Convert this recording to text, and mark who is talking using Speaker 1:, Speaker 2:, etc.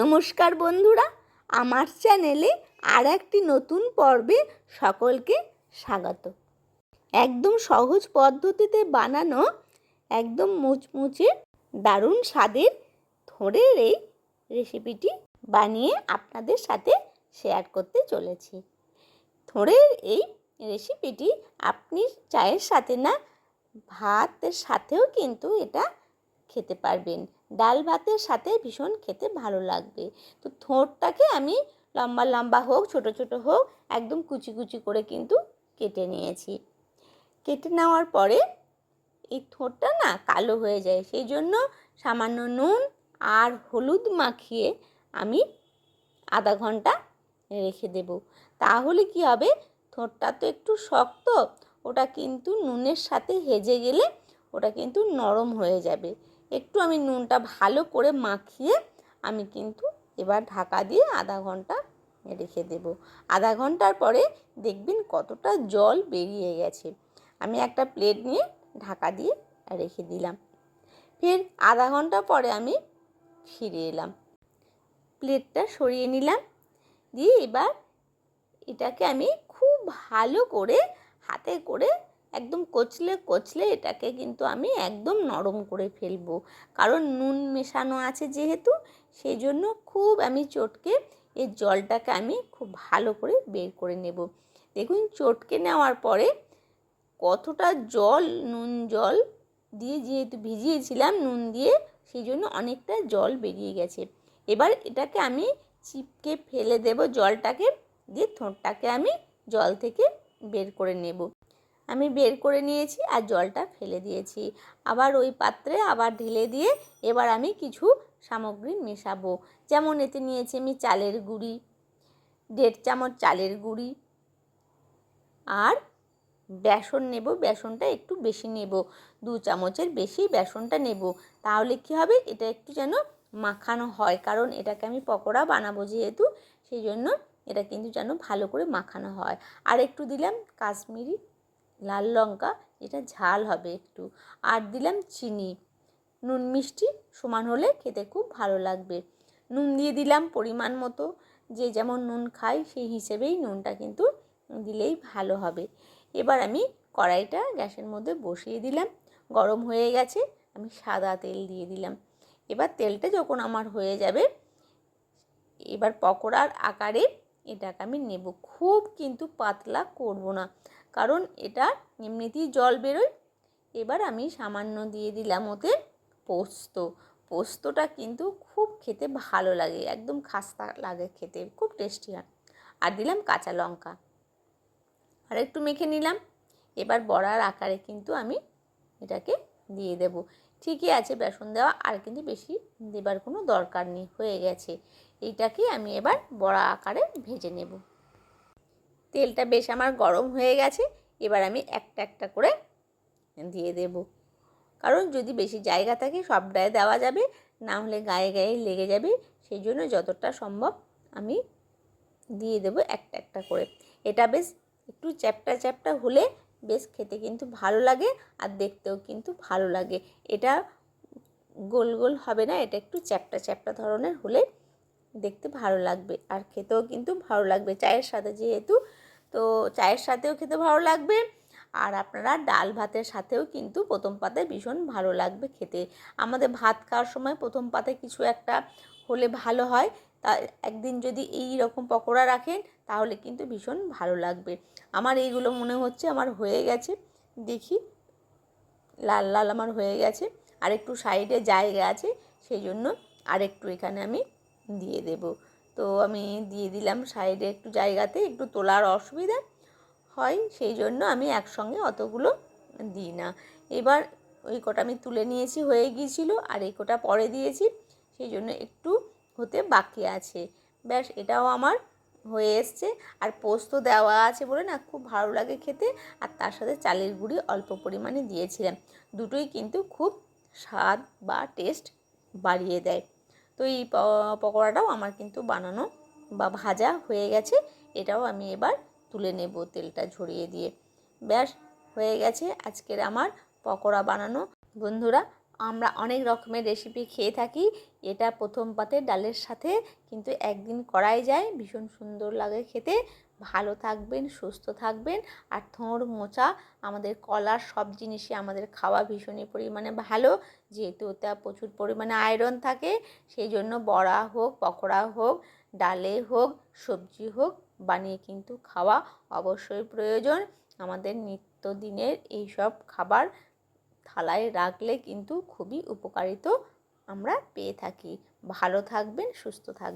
Speaker 1: নমস্কার বন্ধুরা, আমার চ্যানেলে আর একটি নতুন পর্বে সকলকে স্বাগত। একদম সহজ পদ্ধতিতে বানানো একদম মুচমুচে দারুণ স্বাদের থোড়ের এই রেসিপিটি বানিয়ে আপনাদের সাথে শেয়ার করতে চলেছি। থোড়ের এই রেসিপিটি আপনি চায়ের সাথে না, ভাতের সাথেও কিন্তু এটা খেতে পারবেন। ডাল ভাতের সাথে ভীষণ খেতে ভালো লাগবে। তো থোড়টাকে আমি লম্বা লম্বা হোক, ছোট ছোট হোক, একদম কুচি কুচি করে কিন্তু কেটে নিয়েছি। কেটে নেওয়ার পরে এই থোড়টা না কালো হয়ে যায়। সেই জন্য সামান্য নুন আর হলুদ মাখিয়ে আমি আধা ঘণ্টা রেখে দেব। তাহলে কি হবে? থোড়টা তো একটু শক্ত, ওটা কিন্তু নুনের সাথে হেজে গেলে ওটা কিন্তু নরম হয়ে যাবে। একটু আমি নুনটা ভালো করে মাখিয়ে আমি কিন্তু এবার ঢাকা দিয়ে আধা ঘণ্টা রেখে দেব। আধা ঘণ্টার পরে দেখবেন কতটা জল বেরিয়ে গেছে। আমি একটা প্লেট নিয়ে ঢাকা দিয়ে রেখে দিলাম। ফের আধা ঘণ্টা পরে আমি ফিরে এলাম। প্লেটটা সরিয়ে নিলাম। দিয়ে এবার এটাকে আমি খুব ভালো করে হাতে করে একদম কচলে কচলে এটাকে কিন্তু আমি একদম নরম করে ফেলব। কারণ নুন মেশানো আছে যেহেতু সেই জন্য খুব আমি চটকে এই জলটাকে আমি খুব ভালো করে বের করে নেব। দেখুন, চটকে নেওয়ার পরে কতটা জল, নুন জল দিয়ে যেহেতু ভিজিয়েছিলাম নুন দিয়ে সেই জন্য অনেকটা জল বেরিয়ে গেছে। এবার এটাকে আমি চিপকে ফেলে দেব জলটাকে, দিয়ে ঠোঁটটাকে আমি জল থেকে বের করে নেব। আমি বের করে নিয়েছি আর জলটা ফেলে দিয়েছি। আবার ওই পাত্রে আবার ঢেলে দিয়ে এবার আমি কিছু সামগ্রী মেশাবো। যেমন এতে নিয়েছি আমি চালের গুঁড়ি, দেড় চামচ চালের গুঁড়ি আর বেসন নেব, বেসনটা একটু বেশি নেব, দু চামচের বেশি বেসনটা নেব। তাহলে কি হবে? এটা একটু যেন মাখানো হয়, কারণ এটাকে আমি পকোড়া বানাবো যেহেতু, সেই জন্য এটা কিন্তু যেন ভালো করে মাখানো হয়। আর একটু দিলাম কাশ্মীরি লাল লঙ্কা, এটা ঝাল হবে একটু। আর দিলাম চিনি। নুন মিষ্টি সমান হলে খেতে খুব ভালো লাগবে। নুন দিয়ে দিলাম পরিমাণ মতো। যে যেমন নুন খাই সেই হিসেবেই নুনটা কিন্তু দিলেই ভালো হবে। এবার আমি কড়াইটা গ্যাসের মধ্যে বসিয়ে দিলাম। গরম হয়ে গেছে, আমি সাদা তেল দিয়ে দিলাম। এবার তেলটা যখন আমার হয়ে যাবে, এবার পকোড়ার আকারে এটাকে আমি নেব। খুব কিন্তু পাতলা করব না। কারণ এটা এমনিতেই জল বেরোয়। এবার আমি সামান্য দিয়ে দিলাম ওতে পোস্ত। পোস্তটা কিন্তু খুব খেতে ভালো লাগে, একদম খাস্তা লাগে খেতে, খুব টেস্টি হয়। আর দিলাম কাঁচা লঙ্কা। আর একটু মেখে নিলাম। এবার বড়ার আকারে কিন্তু আমি এটাকে দিয়ে দেব। ঠিকই আছে, বেসন দেওয়া, আর কিন্তু বেশি দেবার কোনো দরকার নেই, হয়ে গেছে। এইটাকে আমি এবার বড়া আকারে ভেজে নেব। তেলটা বেশ আমার গরম হয়ে গেছে, এবার আমি একটা একটা করে দিয়ে দেব। কারণ যদি বেশি জায়গা থাকে সবটায় দেওয়া যাবে, না হলে গায়ে গায়ে লেগে যাবে, সেই জন্য যতটা সম্ভব আমি দিয়ে দেব একটা একটা করে। এটা বেশ একটু চ্যাপটা চ্যাপটা হলে বেশ খেতে কিন্তু ভালো লাগে আর দেখতেও কিন্তু ভালো লাগে। এটা গোল গোল হবে না, এটা একটু চ্যাপটা চ্যাপটা ধরনের হলে দেখতে ভালো লাগবে আর খেতেও কিন্তু ভালো লাগবে। চায়ের সাথে যেহেতু তো চায়ের সাথেও খেতে ভালো লাগবে। আর আপনারা ডাল ভাতের সাথেও কিন্তু প্রথম পাতায় ভীষণ ভালো লাগবে খেতে। আমাদের ভাত খাওয়ার সময় প্রথম পাতায় কিছু একটা হলে ভালো হয়। তা একদিন যদি এই রকম পকোড়া রাখেন, তাহলে কিন্তু ভীষণ ভালো লাগবে। আমার এইগুলো মনে হচ্ছে আমার হয়ে গেছে। দেখি, লাল লাল আমার হয়ে গেছে। আর একটু সাইডে জায়গা আছে, সেই জন্য আর একটু এখানে আমি দিয়ে দেব। তো আমি দিয়ে দিলাম সাইডে একটু জায়গাতে একটু তোলার অসুবিধা হয়, সেই জন্য আমি একসঙ্গে অতগুলো দিই না। এবার ওই কটা আমি তুলে নিয়েছি, হয়ে গিয়েছিল আর এই কটা পরে দিয়েছি, সেই জন্য একটু হতে বাকি আছে। ব্যাস, এটাও আমার হয়ে এসছে। আর পোস্ত দেওয়া আছে বলে না খুব ভালো লাগে খেতে, আর তার সাথে চালের গুঁড়ি অল্প পরিমাণে দিয়েছিলাম। দুটোই কিন্তু খুব স্বাদ বা টেস্ট বাড়িয়ে দেয়। তো এই পকোড়াটাও আমার কিন্তু বানানো বা ভাজা হয়ে গেছে। এটাও আমি এবার তুলে নেব তেলটা ঝরিয়ে দিয়ে। ব্যাস, হয়ে গেছে আজকের আমার পকোড়া বানানো। বন্ধুরা, আমরা অনেক রকমের রেসিপি খেয়ে থাকি। এটা প্রথম পাতে ডালের সাথে, কিন্তু একদিন করাই যায়, ভীষণ সুন্দর লাগে খেতে। ভালো থাকবেন, সুস্থ থাকবেন। আর থোঁড় মোচা আমাদের কলার সব জিনিসই আমাদের খাওয়া ভীষণই পরিমাণে ভালো। যেহেতু ওতে প্রচুর পরিমাণে আয়রন থাকে, সেই জন্য বড়া হোক, পকোড়া হোক, ডালে হোক, সবজি হোক, বানিয়ে কিন্তু খাওয়া অবশ্যই প্রয়োজন। আমাদের নিত্যদিনের এইসব খাবার থালায় রাখলে কিন্তু খুবই উপকারিত আমরা পেয়ে থাকি। ভালো থাকবেন, সুস্থ থাকবেন